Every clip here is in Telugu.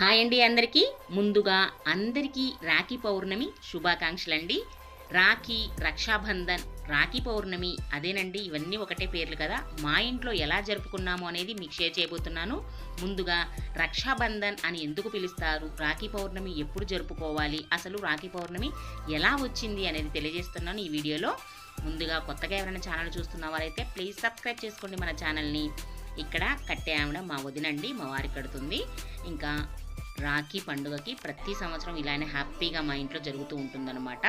హాయ్ అండి అందరికీ. ముందుగా అందరికీ రాఖీ పౌర్ణమి శుభాకాంక్షలండి. రాఖీ రక్షాబంధన్ రాఖీ పౌర్ణమి అదేనండి ఇవన్నీ ఒకటే పేర్లు కదా. మా ఇంట్లో ఎలా జరుపుకున్నాము అనేది మీకు షేర్ చేయబోతున్నాను. ముందుగా రక్షాబంధన్ అని ఎందుకు పిలుస్తారు? రాఖీ పౌర్ణమి ఎప్పుడు జరుపుకోవాలి? అసలు రాఖీ పౌర్ణమి ఎలా వచ్చింది అనేది తెలియజేస్తున్నాను ఈ వీడియోలో. ముందుగా కొత్తగా ఎవరైనా ఛానల్ చూస్తున్న వారైతే ప్లీజ్ సబ్స్క్రైబ్ చేసుకోండి మన ఛానల్ని. ఇక్కడ కట్టే ఆవిడ మా వదినండి మా వారి కడుతుంది. ఇంకా రాఖీ పండుగకి ప్రతి సంవత్సరం ఇలానే హ్యాపీగా మా ఇంట్లో జరుగుతూ ఉంటుందన్నమాట.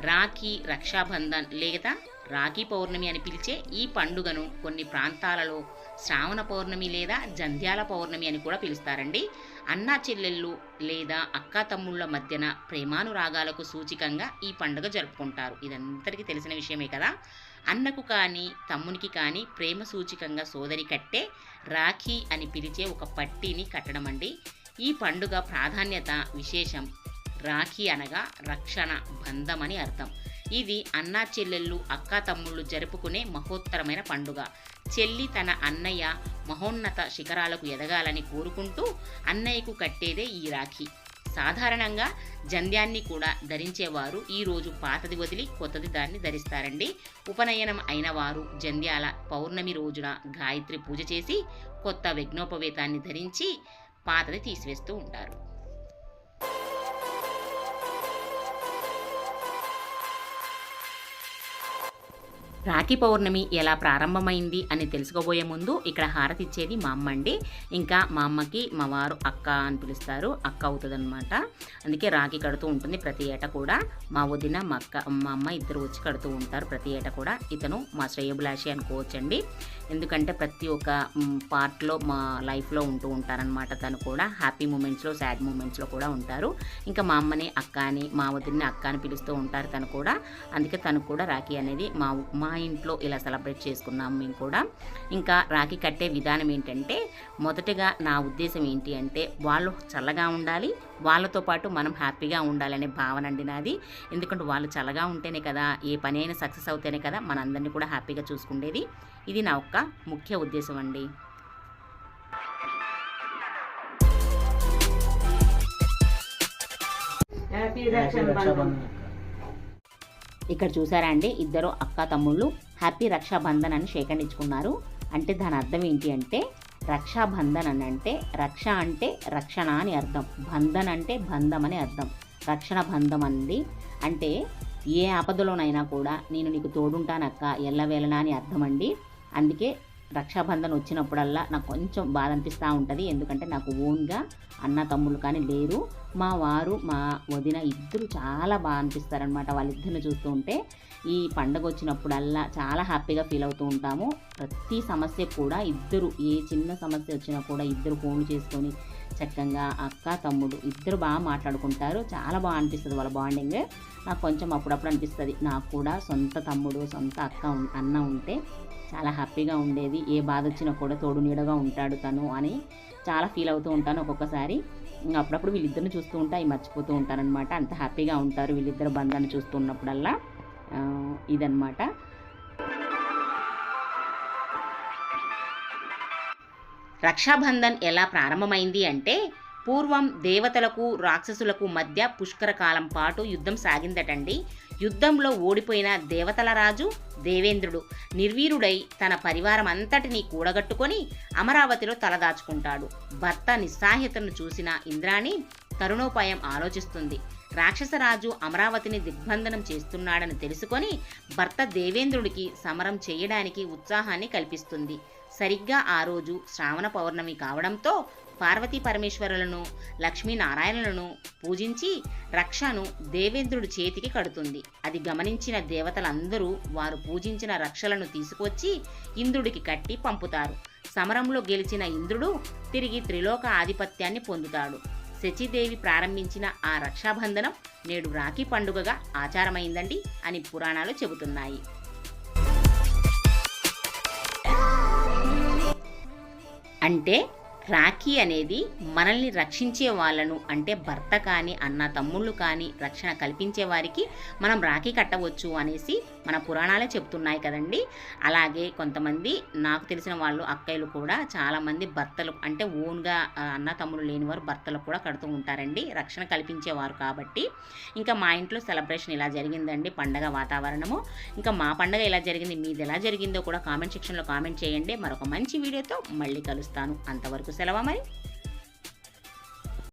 రాఖీ రక్షాబంధన్ లేదా రాఖీ పౌర్ణమి అని పిలిచే ఈ పండుగను కొన్ని ప్రాంతాలలో శ్రావణ పౌర్ణమి లేదా జంధ్యాల పౌర్ణమి అని కూడా పిలుస్తారండి. అన్నా చెల్లెళ్ళు లేదా అక్కా తమ్ముళ్ళ మధ్యన ప్రేమానురాగాలకు సూచికంగా ఈ పండుగ జరుపుకుంటారు. ఇదంతరికీ తెలిసిన విషయమే కదా. అన్నకు కానీ తమ్మునికి కానీ ప్రేమ సూచికంగా సోదరి కట్టే రాఖీ అని పిలిచే ఒక పట్టీని కట్టడం అండి ఈ పండుగ ప్రాధాన్యత విశేషం. రాఖీ అనగా రక్షణ బంధం అని అర్థం. ఇది అన్నా చెల్లెళ్ళు అక్క తమ్ముళ్ళు జరుపుకునే మహోత్తరమైన పండుగ. చెల్లి తన అన్నయ్య మహోన్నత శిఖరాలకు ఎదగాలని కోరుకుంటూ అన్నయ్యకు కట్టేదే ఈ రాఖీ. సాధారణంగా జంధ్యాన్ని కూడా ధరించేవారు ఈరోజు పాతది వదిలి కొత్తది దాన్ని ధరిస్తారండి. ఉపనయనం అయిన వారు జంధ్యాల పౌర్ణమి రోజున గాయత్రి పూజ చేసి కొత్త విఘ్నోపవేతాన్ని ధరించి పాతది తీసివేస్తూ ఉంటారు. రాఖీ పౌర్ణమి ఎలా ప్రారంభమైంది అని తెలుసుకోబోయే ముందు ఇక్కడ హారతి ఇచ్చేది మా అమ్మ అండి. ఇంకా మా అమ్మకి మా వారు అక్క అని పిలుస్తారు. అక్క అవుతుందన్నమాట. అందుకే రాఖీ కడుతూ ఉంటుంది ప్రతి ఏటా కూడా. మా వదిన మా అక్క మా అమ్మ ఇద్దరు వచ్చి కడుతూ ఉంటారు ప్రతి ఏటా కూడా. ఇతను మా శ్రేయభిలాషి అనుకోవచ్చండి ఎందుకంటే ప్రతి ఒక్క పార్ట్లో మా లైఫ్లో ఉంటూ ఉంటారనమాట తను కూడా. హ్యాపీ మూమెంట్స్లో సాడ్ మూమెంట్స్లో కూడా ఉంటారు. ఇంకా మా అమ్మని అక్క అని మా వదిలిని అక్క అని పిలుస్తూ ఉంటారు తను కూడా. అందుకే తను కూడా రాఖీ అనేది మా మా ఇంట్లో ఇలా సెలబ్రేట్ చేసుకున్నాం మేము కూడా. ఇంకా రాఖీ కట్టే విధానం ఏంటంటే మొదటగా నా ఉద్దేశం ఏంటి అంటే వాళ్ళు చల్లగా ఉండాలి వాళ్ళతో పాటు మనం హ్యాపీగా ఉండాలనే భావన అండి నాది. ఎందుకంటే వాళ్ళు చల్లగా ఉంటేనే కదా ఏ పని అయినా సక్సెస్ అవుతేనే కదా మనందరినీ కూడా హ్యాపీగా చూసుకుండేది. ఇది నా ఒక్క ముఖ్య ఉద్దేశం అండి. ఇక్కడ చూసారా అండి? ఇద్దరు అక్క తమ్ముళ్ళు హ్యాపీ రక్షాబంధన్ అని సేకరించుకున్నారు అంటే దాని అర్థం ఏంటి అంటే రక్షాబంధన్ అని అంటే రక్ష అంటే రక్షణ అని అర్థం. బంధన్ అంటే బంధం అని అర్థం. రక్షణ బంధం అంది. అంటే ఏ ఆపదలోనైనా కూడా నేను నీకు తోడుంటానక్క ఎల్లవేళనా అని అర్థం అండి. అందుకే రక్షాబంధన్ వచ్చినప్పుడల్లా నాకు కొంచెం బాధ అనిపిస్తూ ఉంటుంది. ఎందుకంటే నాకు ఓన్గా అన్న తమ్ముళ్ళు కానీ లేరు. మా వారు మా వదిన ఇద్దరు చాలా బాగా అనిపిస్తారనమాట వాళ్ళిద్దరిని చూస్తూ ఉంటే. ఈ పండగ వచ్చినప్పుడల్లా చాలా హ్యాపీగా ఫీల్ అవుతూ ఉంటాము. ప్రతి సమస్య కూడా ఇద్దరు ఏ చిన్న సమస్య వచ్చినా కూడా ఇద్దరు ఫోన్లు చేసుకొని చక్కగా అక్క తమ్ముడు ఇద్దరు బాగా మాట్లాడుకుంటారు. చాలా బాగా అనిపిస్తుంది వాళ్ళ బాండింగ్ నాకు కొంచెం అప్పుడప్పుడు అనిపిస్తుంది. నాకు కూడా సొంత తమ్ముడు సొంత అక్క అన్న ఉంటే చాలా హ్యాపీగా ఉండేది. ఏ బాధ వచ్చినా కూడా తోడు నీడగా ఉంటాడు తను అని చాలా ఫీల్ అవుతూ ఉంటాను ఒక్కొక్కసారి. అప్పుడప్పుడు వీళ్ళిద్దరిని చూస్తూ ఉంటా అవి మర్చిపోతూ ఉంటారనమాట అంత హ్యాపీగా ఉంటారు వీళ్ళిద్దరు బంధాన్ని చూస్తున్నప్పుడల్లా. ఇదనమాట రక్షాబంధన్ ఎలా ప్రారంభమైంది అంటే పూర్వం దేవతలకు రాక్షసులకు మధ్య పుష్కర కాలం పాటు యుద్ధం సాగిందటండి. యుద్ధంలో ఓడిపోయిన దేవతల రాజు దేవేంద్రుడు. నిర్వీరుడై తన పరివారం అంతటినీ కూడగట్టుకొని అమరావతిలో తలదాచుకుంటాడు. భర్త నిస్సాహ్యతను చూసిన ఇంద్రాణి తరుణోపాయం ఆలోచిస్తుంది. రాక్షసరాజు అమరావతిని దిగ్బంధనం చేస్తున్నాడని తెలుసుకొని భర్త దేవేంద్రుడికి సమరం చేయడానికి ఉత్సాహాన్ని కల్పిస్తుంది. సరిగ్గా ఆ రోజు శ్రావణ పౌర్ణమి కావడంతో పార్వతీ పరమేశ్వరులను లక్ష్మీనారాయణలను పూజించి రక్షను దేవేంద్రుడి చేతికి కడుతుంది. అది గమనించిన దేవతలందరూ వారు పూజించిన రక్షలను తీసుకొచ్చి ఇంద్రుడికి కట్టి పంపుతారు. సమరంలో గెలిచిన ఇంద్రుడు తిరిగి త్రిలోక ఆధిపత్యాన్ని పొందుతాడు. శచిదేవి ప్రారంభించిన ఆ రక్షాబంధనం నేడు రాఖీ పండుగగా ఆచారమైందండి అని పురాణాలు చెబుతున్నాయి. అంటే రాఖీ అనేది మనల్ని రక్షించే వాళ్ళను అంటే భర్త కానీ అన్న తమ్ముళ్ళు కానీ రక్షణ కల్పించే వారికి మనం రాఖీ కట్టవచ్చు అనేసి మన పురాణాలే చెప్తున్నాయి కదండి. అలాగే కొంతమంది నాకు తెలిసిన వాళ్ళు అక్కయ్యలు కూడా చాలామంది భర్తలు అంటే ఓన్గా అన్న తమ్ముడు లేని వారు భర్తలు కూడా కడుతూ ఉంటారండి. రక్షణ కల్పించేవారు కాబట్టి. ఇంకా మా ఇంట్లో సెలబ్రేషన్ ఇలా జరిగిందండి పండగ వాతావరణము. ఇంకా మా పండగ ఎలా జరిగింది మీది ఎలా జరిగిందో కూడా కామెంట్ సెక్షన్లో కామెంట్ చేయండి. మరొక మంచి వీడియోతో మళ్ళీ కలుస్తాను. అంతవరకు se la va a Mari?